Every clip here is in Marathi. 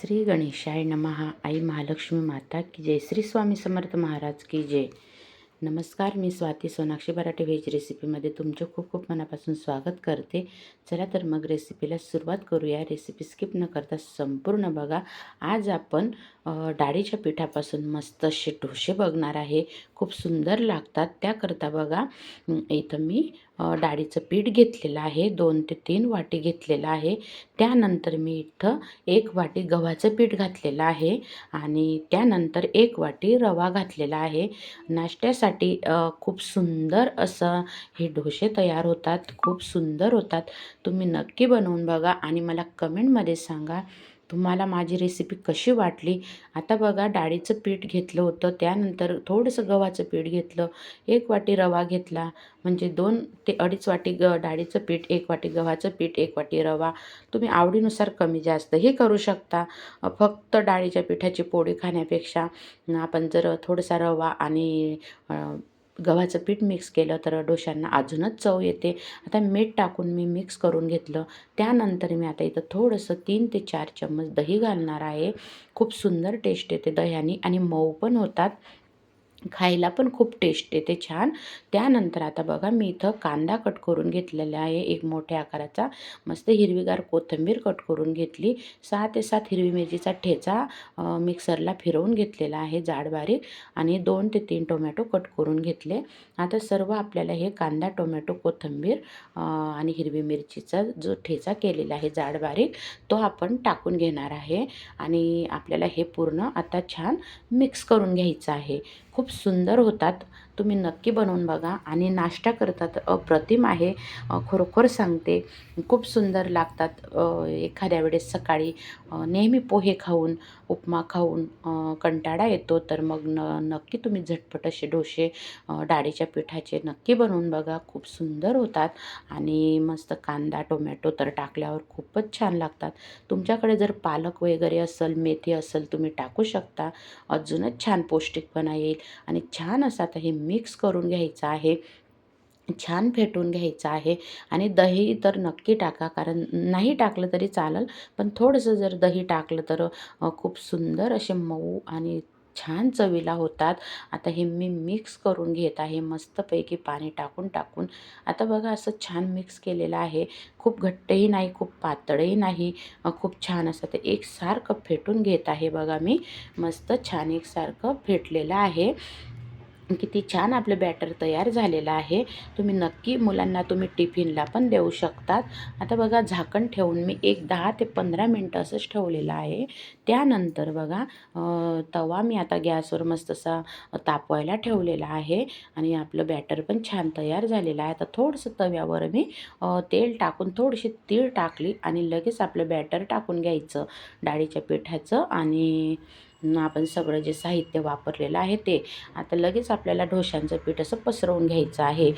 श्री गणेशाय नमहा आई महालक्ष्मी माता की जय. श्री स्वामी समर्थ महाराज की जय. नमस्कार मी स्वाती सोनाक्षी बराटे व्हेज रेसिपीमध्ये तुमचं खूप खूप मनापासून स्वागत करते. चला तर मग रेसिपीला सुरुवात करूया. रेसिपी स्किप न करता संपूर्ण बघा. आज आपण डाळीच्या पिठापासून मस्त असे डोसे बघणार आहे. खूप सुंदर लागतात. त्याकरता बघा इथं मी डाळीचं पीठ घेतलेलं आहे. दोन ते तीन वाटी घेतलेलं आहे. त्यानंतर मी इथं एक वाटी गव्हाचं पीठ घातलेलं आहे आणि त्यानंतर एक वाटी रवा घातलेला आहे. नाश्त्यासाठी खूप सुंदर असं हे डोसे तयार होतात. खूप सुंदर होतात. तुम्ही नक्की बनवून बघा आणि मला कमेंटमध्ये सांगा. तुम्हाला माझी रेसिपी कशी वाटली? आता बघा डाळीचं पीठ घेतलं होतं. त्यानंतर थोडंसं गव्हाचं पीठ घेतलं. एक वाटी रवा घेतला. म्हणजे दोन ते अडीच वाटी ग डाळीचं पीठ एक वाटी गव्हाचं पीठ एक वाटी रवा. तुम्ही आवडीनुसार कमी जास्त हे करू शकता. फक्त डाळीच्या पिठाची पोळी खाण्यापेक्षा आपण जर थोडासा रवा आणि गव्हाचं पीठ मिक्स केलं तर डोशांना अजूनच चव येते. आता मीठ टाकून मी मिक्स करून घेतलं. त्यानंतर मी आता इथं थोडंसं तीन ते चार चम्मच दही घालणार आहे. खूप सुंदर टेस्ट येते दह्याने आणि मऊ पण होतात. खायला पण खूप टेस्ट येते छान. त्यानंतर आता बघा मी इथं कांदा कट करून घेतलेला आहे. एक मोठ्या आकाराचा मस्त हिरवीगार कोथिंबीर कट करून घेतली. सहा ते सात हिरवी मिरचीचा ठेचा मिक्सरला फिरवून घेतलेला आहे जाड बारीक आणि दोन ते तीन टोमॅटो कट करून घेतले. आता सर्व आपल्याला हे कांदा टोमॅटो कोथिंबीर आणि हिरवी मिरचीचा जो ठेचा केलेला आहे जाड बारीक तो आपण टाकून घेणार आहे. आणि आपल्याला हे पूर्ण आता छान मिक्स करून घ्यायचं आहे. खूप सुंदर होतात. तुम्ही नक्की बनवून बघा आणि नाश्ता करतात. अप्रतिम आहे. खरोखर सांगते खूप सुंदर लागतात. एखाद्या वेळेस सकाळी नेहमी पोहे खाऊन उपमा खाऊन कंटाळा येतो. तर मग न नक्की तुम्ही झटपट असे डोसे डाळीच्या पिठाचे नक्की बनवून बघा. खूप सुंदर होतात आणि मस्त कांदा टोमॅटो तर टाकल्यावर खूपच छान लागतात. तुमच्याकडे जर पालक वगैरे असेल मेथी असेल तुम्ही टाकू शकता. अजूनच छान पौष्टिकपणा येईल. आणि छान असं आता हे मिक्स करून घ्यायचं आहे. छान फेटून घ्यायचं आहे. आणि दही तर नक्की टाका कारण नाही टाकलं तरी चालेल पण थोडंसं जर दही टाकलं तर खूप सुंदर असे मऊ आणि छान चवीला होतात. आता हे मी मिक्स करून घेत आहे. मस्तपैकी पाणी टाकून टाकून. आता बघा असं छान मिक्स केलेलं आहे. खूप घट्टही नाही खूप पातळही नाही. खूप छान असं ते एकसारखं फेटून घेत आहे बघा मी. मस्त छान एकसारखं फेटलेलं आहे. किती छान आपलं बॅटर तयार झालेलं आहे. तुम्ही नक्की मुलांना तुम्ही टिफिनला पण देऊ शकतात. आता बघा झाकण ठेवून मी एक दहा ते पंधरा मिनटं असंच ठेवलेलं आहे. त्यानंतर बघा तवा मी आता गॅसवर मस्त असा तापवायला ठेवलेला आहे. आणि आपलं बॅटर पण छान तयार झालेलं आहे. आता थोडंसं तव्यावर मी तेल टाकून थोडीशी तीळ टाकली आणि लगेच आपलं बॅटर टाकून घ्यायचं. डाळीच्या पिठाचं आणि आपण सगळं जे साहित्य वापरलेलं आहे ते. आता लगेच आपल्याला ढोशांचं पीठ असं पसरवून घ्यायचं आहे.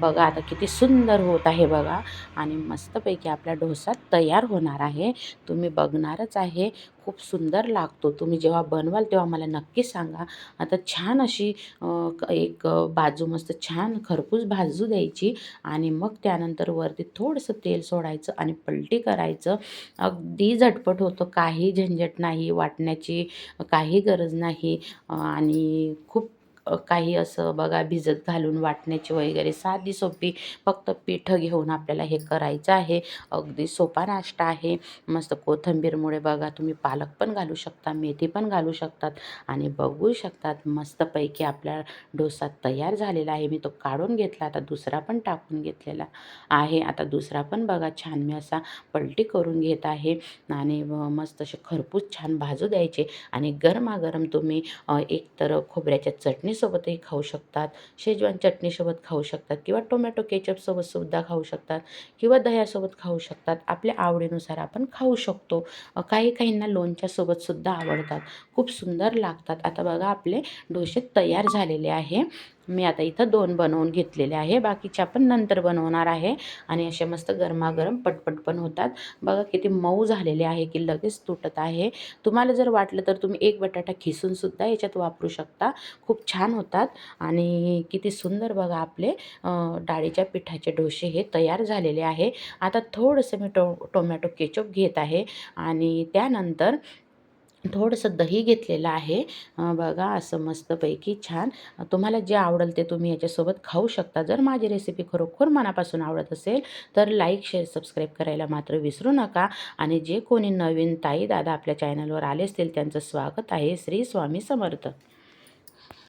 बघा आता किती सुंदर होत आहे बघा. आणि मस्तपैकी आपला डोसा तयार होणार आहे. तुम्ही बघणारच आहे. खूप सुंदर लागतो. तुम्ही जेव्हा बनवाल तेव्हा मला नक्की सांगा. आता छान अशी एक बाजू मस्त छान खरपूस भाजू द्यायची. आणि मग त्यानंतर वरती थोडंसं तेल सोडायचं आणि पलटी करायचं. अगदी झटपट होतं. काही झंझट नाही. वाटण्याची काही गरज नाही. आणि खूप काही असं बघा भिजत घालून वाटण्याची वगैरे साधी सोपी फक्त पीठ घेऊन आपल्याला हे करायचं आहे. अगदी सोपा नाश्ता आहे. मस्त कोथिंबीरमुळे बघा तुम्ही पालक पण घालू शकता मेथी पण घालू शकतात आणि बघू शकतात मस्तपैकी आपला डोसा तयार झालेला आहे. मी तो काढून घेतला आता दुसरा पण टाकून घेतलेला आहे. आता दुसरा पण बघा छान मी असा पलटी करून घेत आहे आणि मस्त असे खरपूस छान भाजू द्यायचे आणि गरमागरम तुम्ही एकतर एक तर खोबऱ्याच्या चटणीसोबतही खाऊ शकतात शेजवान चटणीसोबत खाऊ शकतात किंवा टोमॅटो केचपसोबत सुद्धा खाऊ शकतात किंवा दह्यासोबत खाऊ शकतात. आपल्या आवडीनुसार आपण खाऊ शकतो. काही काहींना लोणच्यासोबत सुद्धा आवडतात. खूप सुंदर लागतात. आता बघा आपले डोसे तयार झालेले आहे. मी आता इथं दोन बनवून घेतलेले आहे. बाकीच्या पण नंतर बनवणार आहे. आणि असे मस्त गरमागरम पटपट पण होतात. बघा किती मऊ झालेले आहे की लगेच तुटत आहे. तुम्हाला जर वाटलं तर तुम्ही एक बटाटा खिसूनसुद्धा याच्यात वापरू शकता. खूप छान होतात. आणि किती सुंदर बघा आपले डाळीच्या पिठाचे डोसे हे तयार झालेले आहे. आता थोडंसं मी टो टोमॅटो केचप घेत आहे. आणि त्यानंतर थोडंसं दही घेतलेलं आहे. बघा असं मस्तपैकी छान. तुम्हाला जे आवडेल ते तुम्ही याच्यासोबत खाऊ शकता. जर माझी रेसिपी खरोखर मनापासून आवडत असेल तर लाईक शेअर सबस्क्राईब करायला मात्र विसरू नका. आणि जे कोणी नवीन ताई दादा आपल्या चॅनलवर आले असतील त्यांचं स्वागत आहे. श्री स्वामी समर्थ.